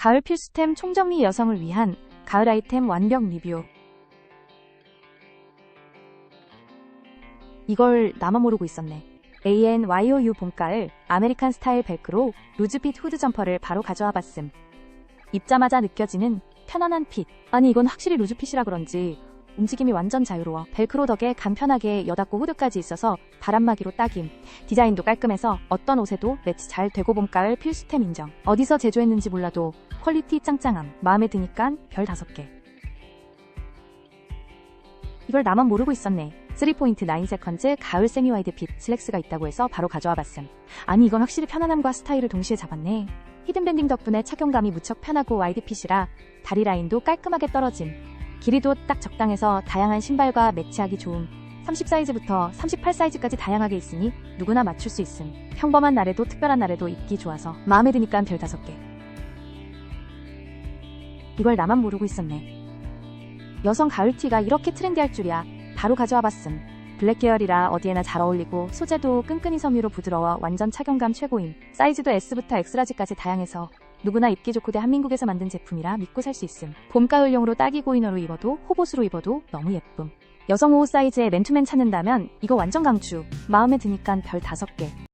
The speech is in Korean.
가을 필수템 총정리 여성을 위한 가을 아이템 완벽 리뷰. 이걸 나만 모르고 있었네. ANYOU 봄가을 아메리칸 스타일 벨크로 루즈핏 후드 점퍼를 바로 가져와 봤음. 입자마자 느껴지는 편안한 핏. 아니 이건 확실히 루즈핏이라 그런지 움직임이 완전 자유로워. 벨크로 덕에 간편하게 여닫고 후드까지 있어서 바람막이로 딱임. 디자인도 깔끔해서 어떤 옷에도 매치 잘 되고 봄가을 필수템 인정. 어디서 제조했는지 몰라도 퀄리티 짱짱함. 마음에 드니깐 별 5개. 이걸 나만 모르고 있었네. 3포인트 9세컨즈 가을 세미와이드 핏 슬랙스가 있다고 해서 바로 가져와 봤음. 아니 이건 확실히 편안함과 스타일을 동시에 잡았네. 히든밴딩 덕분에 착용감이 무척 편하고 와이드 핏이라 다리 라인도 깔끔하게 떨어짐. 길이도 딱 적당해서 다양한 신발과 매치하기 좋음. 30 사이즈부터 38 사이즈까지 다양하게 있으니 누구나 맞출 수 있음. 평범한 날에도 특별한 날에도 입기 좋아서 마음에 드니까 별 5개. 이걸 나만 모르고 있었네. 여성 가을티가 이렇게 트렌디할 줄이야. 바로 가져와 봤음. 블랙 계열이라 어디에나 잘 어울리고 소재도 끈끈이 섬유로 부드러워 완전 착용감 최고임. 사이즈도 S부터 X라지까지 다양해서 누구나 입기 좋고 대한민국에서 만든 제품이라 믿고 살 수 있음. 봄 가을용으로 딱이 고 이너로 입어도 호봇으로 입어도 너무 예쁨. 여성 옷 사이즈에 맨투맨 찾는다면 이거 완전 강추. 마음에 드니깐 별 5개.